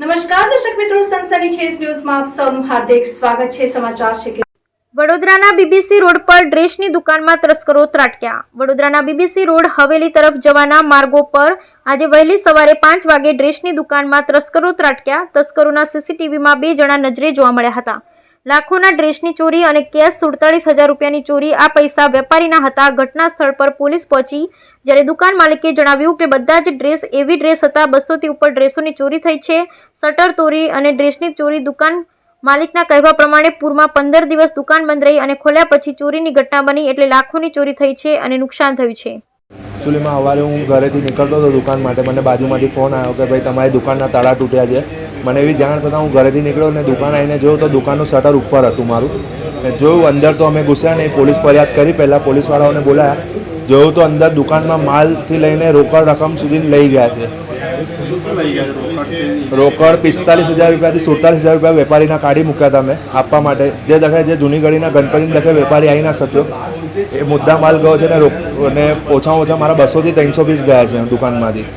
નમસ્કાર, દર્શક મિત્રો, સનસની ખેસ ન્યૂઝમાં આપ સૌનું હાર્દિક સ્વાગત છે. સમાચાર છે કે વડોદરાના બીબીસી રોડ પર ડ્રેસની દુકાનમાં તસ્કરો ત્રાટક્યા. વડોદરાના બીબીસી રોડ હવેલી તરફ જવાના માર્ગો પર આજે વહેલી સવારે પાંચ વાગે ડ્રેસની દુકાનમાં તસ્કરો ત્રાટક્યા. તસ્કરોના સીસીટીવીમાં બે જણા નજરે જોવા મળ્યા હતા. લાખોના ડ્રેસની ચોરી અને કેશ સુડતાલીસ હજાર રૂપિયાની ચોરી. આ પૈસા વેપારીના હતા. ઘટના સ્થળ પર પોલીસ પહોંચી. જ્યારે દુકાન માલિકે જણાવ્યું કે બધા જ ડ્રેસ એવી ડ્રેસ હતા, બસોથી ઉપર ડ્રેસોની ચોરી થઈ છે. શટર તોરી અને ડ્રેસની ચોરી દુકાન માલિકના કહેવા પ્રમાણે પૂરમાં પંદર દિવસ દુકાન બંધ રહી અને ખોલ્યા પછી ચોરીની ઘટના બની એટલે લાખોની ચોરી થઈ છે અને નુકસાન થયું છે. એકચ્યુઅલીમાં સવારે હું ઘરેથી નીકળતો હતો દુકાન માટે. મને બાજુમાંથી ફોન આવ્યો કે, ભાઈ, તમારી દુકાનના તાળા તૂટ્યા છે. મને એવી જાણ થતાં હું ઘરેથી નીકળ્યો અને દુકાન આવીને જોયું તો દુકાનનું શટર ઉપર હતું મારું. ને જોયું અંદર તો અમે ઘૂસ્યા નહીં, પોલીસ ફરિયાદ કરી, પહેલાં પોલીસવાળાઓને બોલાયા. જોયું તો અંદર દુકાનમાં માલથી લઈને રોકડ રકમ સુધી લઈ ગયા છે. રોકડ પિસ્તાલીસ હજાર રૂપિયાથી સુડતાલીસ હજાર રૂપિયા વેપારીના કાઢી મૂક્યા હતા મેં આપવા માટે. જે દખે જે જૂની ગળીના ગણપતિની દખે વેપારી આવી ના શક્યો. એ મુદ્દા માલ ગયો છે ને અને ઓછામાં ઓછા મારા બસોથી ત્રણસો પીસ ગયા છે દુકાનમાંથી.